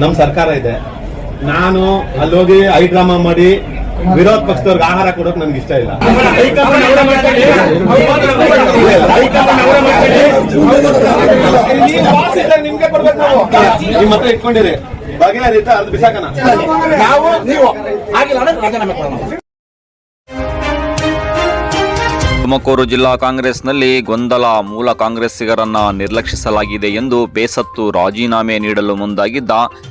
ನಮ್ ಸರ್ಕಾರ ಇದೆ. ನಾನು ಅಲ್ಲೋಗಿ ಐ ಡ್ರಾಮಾ ಮಾಡಿ ವಿರೋಧ ಪಕ್ಷದವ್ರಿಗೆ ಆಹಾರ ಕೊಡೋಕ್ ನನ್ಗೆ ಇಷ್ಟ ಇಲ್ಲ. ನಿಮ್ಮ ಹತ್ರ ಇಟ್ಕೊಂಡಿರಿ. ಬಗೆಹರಿತ ಅದು ಬಿಸಾಕನ. ನಾವು ನೀವು ಆಗಿಲ್ಲ ತುಮಕೂರು ಜಿಲ್ಲಾ ಕಾಂಗ್ರೆಸ್ನಲ್ಲಿ ಗೊಂದಲ ಮೂಲ ಕಾಂಗ್ರೆಸ್ಸಿಗರನ್ನ ನಿರ್ಲಕ್ಷಿಸಲಾಗಿದೆ ಎಂದು ಬೇಸತ್ತು ರಾಜೀನಾಮೆ ನೀಡಲು ಮುಂದಾಗಿದ್ದ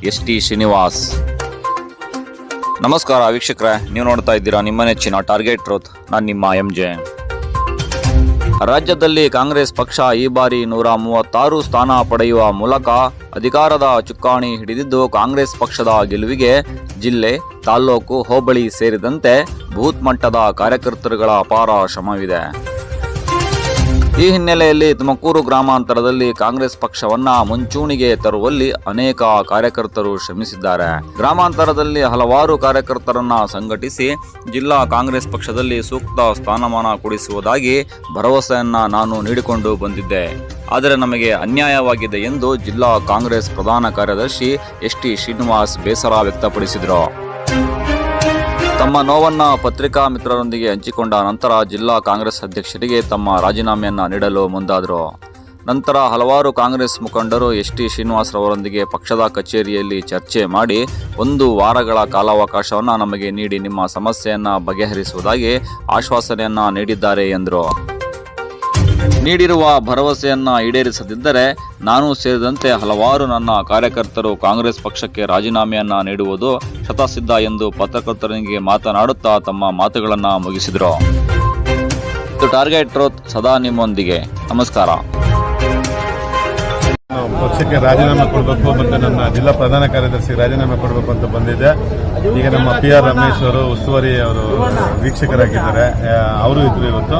ಎಸ್ ಟಿ ಶ್ರೀನಿವಾಸ್. ನಮಸ್ಕಾರ ವೀಕ್ಷಕರೇ, ನೀವು ನೋಡ್ತಾ ಇದ್ದೀರಾ ನಿಮ್ಮ ನೆಚ್ಚಿನ ಟಾರ್ಗೆಟ್ ಟ್ರೋತ್, ನಾನು ನಿಮ್ಮ ಎಂ ಜೆ. ರಾಜ್ಯದಲ್ಲಿ ಕಾಂಗ್ರೆಸ್ ಪಕ್ಷ ಈ ಬಾರಿ ನೂರ ಮೂವತ್ತಾರು ಸ್ಥಾನ ಪಡೆಯುವ ಮೂಲಕ ಅಧಿಕಾರದ ಚುಕ್ಕಾಣಿ ಹಿಡಿದಿದ್ದು ಕಾಂಗ್ರೆಸ್ ಪಕ್ಷದ ಗೆಲುವಿಗೆ ಜಿಲ್ಲೆ ತಾಲ್ಲೂಕು ಹೋಬಳಿ ಸೇರಿದಂತೆ ಬೂತ್ ಮಟ್ಟದ ಕಾರ್ಯಕರ್ತರುಗಳ ಅಪಾರ ಶ್ರಮವಿದೆ. ಈ ಹಿನ್ನೆಲೆಯಲ್ಲಿ ತುಮಕೂರು ಗ್ರಾಮಾಂತರದಲ್ಲಿ ಕಾಂಗ್ರೆಸ್ ಪಕ್ಷವನ್ನ ಮುಂಚೂಣಿಗೆ ತರುವಲ್ಲಿ ಅನೇಕ ಕಾರ್ಯಕರ್ತರು ಶ್ರಮಿಸಿದ್ದಾರೆ. ಗ್ರಾಮಾಂತರದಲ್ಲಿ ಹಲವಾರು ಕಾರ್ಯಕರ್ತರನ್ನ ಸಂಘಟಿಸಿ ಜಿಲ್ಲಾ ಕಾಂಗ್ರೆಸ್ ಪಕ್ಷದಲ್ಲಿ ಸೂಕ್ತ ಸ್ಥಾನಮಾನ ಕೊಡಿಸುವುದಾಗಿ ಭರವಸೆಯನ್ನ ನಾನು ನೀಡಿಕೊಂಡು ಬಂದಿದ್ದೆ. ಆದರೆ ನಮಗೆ ಅನ್ಯಾಯವಾಗಿದೆ ಎಂದು ಜಿಲ್ಲಾ ಕಾಂಗ್ರೆಸ್ ಪ್ರಧಾನ ಕಾರ್ಯದರ್ಶಿ ಎಸ್ ಟಿ ಶ್ರೀನಿವಾಸ್ ಬೇಸರ ವ್ಯಕ್ತಪಡಿಸಿದರು. ತಮ್ಮ ನೋವನ್ನ ಪತ್ರಿಕಾ ಮಿತ್ರರೊಂದಿಗೆ ಹಂಚಿಕೊಂಡ ನಂತರ ಜಿಲ್ಲಾ ಕಾಂಗ್ರೆಸ್ ಅಧ್ಯಕ್ಷರಿಗೆ ತಮ್ಮ ರಾಜೀನಾಮೆಯನ್ನ ನೀಡಲು ಮುಂದಾದರು. ನಂತರ ಹಲವಾರು ಕಾಂಗ್ರೆಸ್ ಮುಖಂಡರು ಎಸ್ ಟಿ ಶ್ರೀನಿವಾಸರವರೊಂದಿಗೆ ಪಕ್ಷದ ಕಚೇರಿಯಲ್ಲಿ ಚರ್ಚೆ ಮಾಡಿ ಒಂದು ವಾರಗಳ ಕಾಲಾವಕಾಶವನ್ನು ನಮಗೆ ನೀಡಿ ನಿಮ್ಮ ಸಮಸ್ಯೆಯನ್ನು ಬಗೆಹರಿಸುವುದಾಗಿ ಆಶ್ವಾಸನೆಯನ್ನು ನೀಡಿದ್ದಾರೆ ಎಂದರು. ನೀಡಿರುವ ಭರವಸೆಯನ್ನ ಈಡೇರಿಸದಿದ್ದರೆ ನಾನು ಸೇರಿದಂತೆ ಹಲವಾರು ನನ್ನ ಕಾರ್ಯಕರ್ತರು ಕಾಂಗ್ರೆಸ್ ಪಕ್ಷಕ್ಕೆ ರಾಜೀನಾಮೆಯನ್ನ ನೀಡುವುದು ಶತಸಿದ್ಧ ಎಂದು ಪತ್ರಕರ್ತರಿಗೆ ಮಾತನಾಡುತ್ತಾ ತಮ್ಮ ಮಾತುಗಳನ್ನು ಮುಗಿಸಿದರು. ಟಾರ್ಗೆಟ್ ಟ್ರೋತ್ ಸದಾ ನಿಮ್ಮೊಂದಿಗೆ. ನಮಸ್ಕಾರ. ಪಕ್ಷಕ್ಕೆ ರಾಜೀನಾಮೆ ಕೊಡಬೇಕು ಮತ್ತು ನನ್ನ ಜಿಲ್ಲಾ ಪ್ರಧಾನ ಕಾರ್ಯದರ್ಶಿ ರಾಜೀನಾಮೆ ಕೊಡಬೇಕು ಅಂತ ಬಂದಿದ್ದೆ ಈಗ ನಮ್ಮ ಪಿ ಆರ್ ರಮೇಶ್ ಅವರು, ಉಸ್ತುವಾರಿ ಅವರು ವೀಕ್ಷಕರಾಗಿದ್ದಾರೆ. ಅವರು ಇದ್ರು ಇವತ್ತು.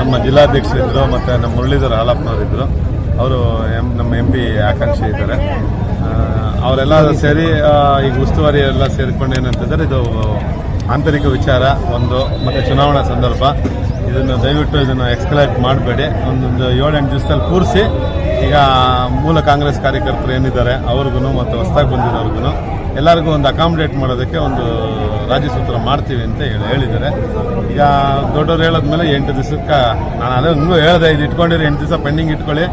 ನಮ್ಮ ಜಿಲ್ಲಾಧ್ಯಕ್ಷರಿದ್ರು ಮತ್ತು ನಮ್ಮ ಮುರಳೀಧರ ಹಾಲಪ್ಪನವರಿದ್ದರು ಅವರು ಎಂ, ನಮ್ಮ ಎಂ ಪಿ ಆಕಾಂಕ್ಷಿ ಇದ್ದಾರೆ. ಅವರೆಲ್ಲ ಸೇರಿ ಈಗ ಉಸ್ತುವಾರಿ ಎಲ್ಲ ಸೇರಿಕೊಂಡು ಏನಂತಂದರೆ ಇದು ಆಂತರಿಕ ವಿಚಾರ ಒಂದು, ಮತ್ತೆ ಚುನಾವಣಾ ಸಂದರ್ಭ. ಇದನ್ನು ದಯವಿಟ್ಟು ಇದನ್ನು ಎಕ್ಸ್ಕಲೇಟ್ ಮಾಡಬೇಡಿ. ಒಂದೊಂದು ಏಳೆಂಟು ದಿವಸದಲ್ಲಿ ಕೂರಿಸಿ ಈಗ ಮೂಲ ಕಾಂಗ್ರೆಸ್ ಕಾರ್ಯಕರ್ತರು ಏನಿದ್ದಾರೆ ಅವ್ರಿಗೂ ಮತ್ತು ಹೊಸದಾಗಿ ಬಂದಿರೋರ್ಗು ಎಲ್ಲರಿಗೂ ಒಂದು ಅಕಾಮಿಡೇಟ್ ಮಾಡೋದಕ್ಕೆ ಒಂದು ರಾಜ್ಯ ಸೂತ್ರ ಮಾಡ್ತೀವಿ ಅಂತ ಹೇಳಿ ಹೇಳಿದ್ದಾರೆ. ಈಗ ದೊಡ್ಡವ್ರು ಹೇಳಿದ್ಮೇಲೆ ಎಂಟು ದಿವಸಕ್ಕೆ ನಾನು ಅದೇ ಇನ್ನೂ ಹೇಳಿದೆ, ಇದು ಇಟ್ಕೊಂಡಿರಿ, ಎಂಟು ದಿವಸ ಪೆಂಡಿಂಗ್ ಇಟ್ಕೊಳ್ಳಿ.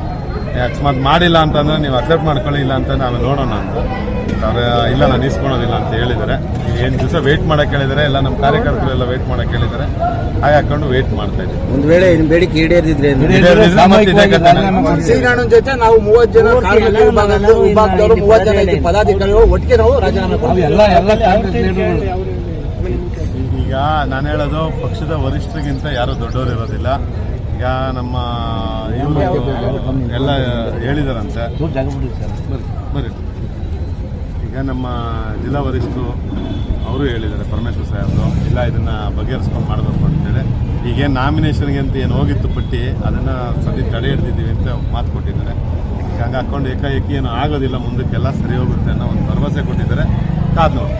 ಅಕಸ್ಮಾತ್ ಮಾಡಿಲ್ಲ ಅಂತಂದ್ರೆ ನೀವು ಅಕ್ಸೆಪ್ಟ್ ಮಾಡ್ಕೊಳ್ಳಿ ಇಲ್ಲ ಅಂತ ನಾವು ನೋಡೋಣ ಅಂತ. ಅವ್ರು ಇಲ್ಲ ನಾನು ಇಸ್ಕೊಳೋದಿಲ್ಲ ಅಂತ ಹೇಳಿದ್ದಾರೆ ಏನು ದಿವಸ ವೆಯ್ಟ್ ಮಾಡಕ್ಕೆ ಹೇಳಿದ್ದಾರೆ ಎಲ್ಲ ನಮ್ಮ ಕಾರ್ಯಕರ್ತರು ಎಲ್ಲ ವೆಯ್ಟ್ ಮಾಡಕ್ಕೆ ಹೇಳಿದ್ದಾರೆ ಹಾಗೆ ಹಾಕೊಂಡು ವೆಯ್ಟ್ ಮಾಡ್ತಾ ಇದ್ದೀವಿ. ಒಂದು ವೇಳೆ ಇನ್ನು ಬೇಡಿಕೆ ಈಡೇರಿದ್ರೆ. ಶ್ರೀನಾರಾಯಣ ಜೊತೆ ನಾವು ಮೂವತ್ತು ಜನ ಕಾರ್ಮಿಕ ವಿಭಾಗದ ವಿಭಾಗದವರು ಮೂವತ್ತು ಜನ ಇದ್ದೀವಿ ಪದಾಧಿಕಾರಿಗಳು ಒಟ್ಟಿಗೆ ನಾವು ರಾಜೀನಾಮೆ ಕೊಡ್ತೀವಿ. ಈಗ ನಾನು ಹೇಳೋದು ಪಕ್ಷದ ವರಿಷ್ಠರಿಗಿಂತ ಯಾರು ದೊಡ್ಡವರು ಇರೋದಿಲ್ಲ. ಈಗ ನಮ್ಮ ಎಲ್ಲ ಹೇಳಿದಾರಂತೆ. ಬರ್ರಿ ಬರ್ರಿ. ಈಗ ನಮ್ಮ ಜಿಲ್ಲಾ ವರಿಷ್ಠರು ಅವರು ಹೇಳಿದ್ದಾರೆ ಪರಮೇಶ್ವರ್ ಸಾಹೇಬರು ಇಲ್ಲ ಇದನ್ನು ಬಗೆಹರಿಸ್ಕೊಂಡು ಮಾಡಬೇಕು ಅಂತೇಳಿ. ಈಗೇನು ನಾಮಿನೇಷನ್ಗೆ ಅಂತ ಏನು ಹೋಗಿತ್ತು ಪಟ್ಟಿ ಅದನ್ನು ಸದ್ಯ ತಡೆ ಹಿಡ್ದಿದ್ದೀವಿ ಅಂತ ಮಾತು ಕೊಟ್ಟಿದ್ದಾರೆ. ಈಗ ಹಂಗೆ ಹಾಕ್ಕೊಂಡು ಏಕಾಏಕಿ ಏನು ಆಗೋದಿಲ್ಲ ಮುಂದಕ್ಕೆಲ್ಲ ಸರಿ ಹೋಗುತ್ತೆ ಅನ್ನೋ ಒಂದು ಭರವಸೆ ಕೊಟ್ಟಿದ್ದಾರೆ. ಕಾದ್ ನೋಡಿ.